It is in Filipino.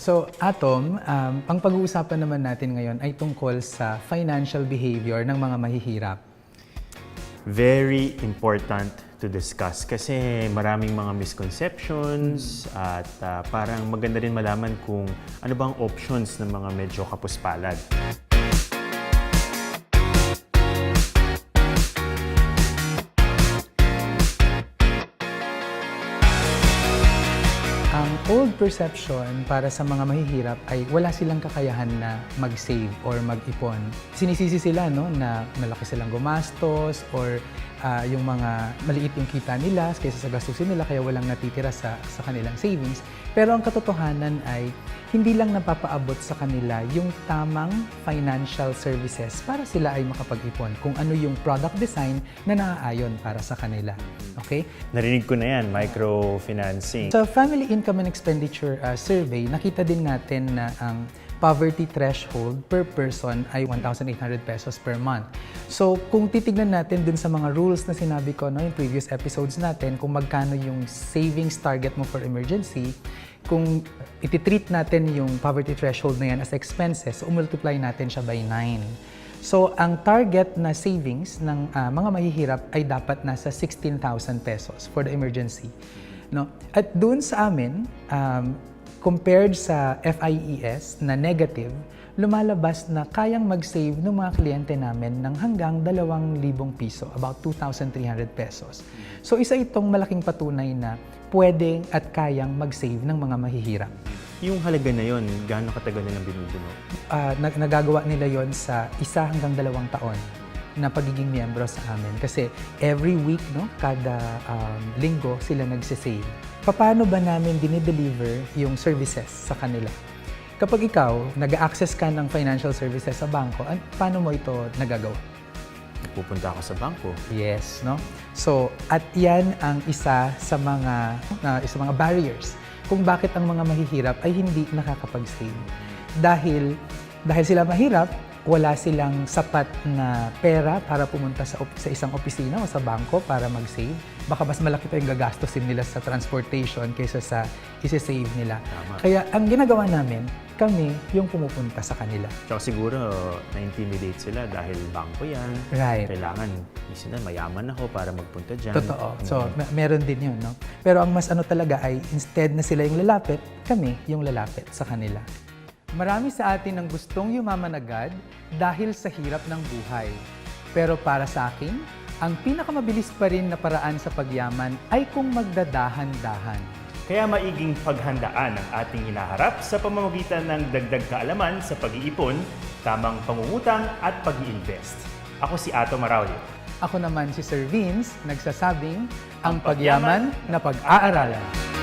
So, Atom, um, ang pag-uusapan naman natin ngayon ay tungkol sa financial behavior ng mga mahihirap. Very important to discuss kasi maraming mga misconceptions at ah, parang maganda rin malaman kung ano bang options ng mga medyo kapuspalad. Old perception para sa mga mahihirap ay wala silang kakayahan na mag-save or mag-ipon. Sinisisi sila no, na malaki silang gumastos or ah, yung mga maliit yung kita nila kaysa sa gastusin nila kaya walang natitira sa, sa kanilang savings. Pero ang katotohanan ay hindi lang napapaabot sa kanila yung tamang financial services para sila ay makapag-ipon kung ano yung product design na naaayon para sa kanila. Okay? Narinig ko na yan, microfinancing. Sa Family Income and Expenditure uh, Survey, nakita din natin na ang poverty threshold per person ay 1,800 pesos per month. So, kung titignan natin dun sa mga rules na sinabi ko no, yung previous episodes natin, kung magkano yung savings target mo for emergency, kung ititreat natin yung poverty threshold na yan as expenses, umultiply natin siya by 9. So, ang target na savings ng ah, mga mahihirap ay dapat nasa 16,000 pesos for the emergency. No? At doon sa amin, um, compared sa FIES na negative, lumalabas na kayang mag-save ng mga kliyente namin ng hanggang 2,000 piso, about 2,300 pesos. So, isa itong malaking patunay na pwedeng at kayang mag-save ng mga mahihirap. Yung halaga na yon, gaano katagal nilang binubuno? Ah, nag- nagagawa nila yon sa isa hanggang dalawang taon na pagiging miyembro sa amin. Kasi every week, no, kada um, linggo, sila nagsisave. Paano ba namin dinideliver yung services sa kanila? Kapag ikaw, nag-access ka ng financial services sa bangko, an- paano mo ito nagagawa? Pupunta ako sa bangko. Yes, no? So, at yan ang isa sa mga na isa mga barriers kung bakit ang mga mahihirap ay hindi nakakapag-save. Dahil dahil sila mahirap, wala silang sapat na pera para pumunta sa, sa isang opisina o sa bangko para mag-save. Baka mas malaki pa yung gagastusin nila sa transportation kaysa sa isi-save nila. Tama. Kaya ang ginagawa namin, kami yung pumupunta sa kanila. Tsaka siguro, na-intimidate sila dahil bangko yan. Right. Kailangan, isip na, mayaman ako para magpunta dyan. Totoo. So, Mm. me- meron din yun, no? Pero ang mas ano talaga ay, instead na sila yung lalapit, kami yung lalapit sa kanila. Marami sa atin ang gustong yumaman agad dahil sa hirap ng buhay. Pero para sa akin, ang pinakamabilis pa rin na paraan sa pagyaman ay kung magdadahan-dahan. Kaya maiging paghandaan ang ating hinaharap sa pamamagitan ng dagdag kaalaman sa pag-iipon, tamang pangungutang at pag invest Ako si Ato Maraulio. Ako naman si Sir Vince, nagsasabing, ang pagyaman na pag-aaralan.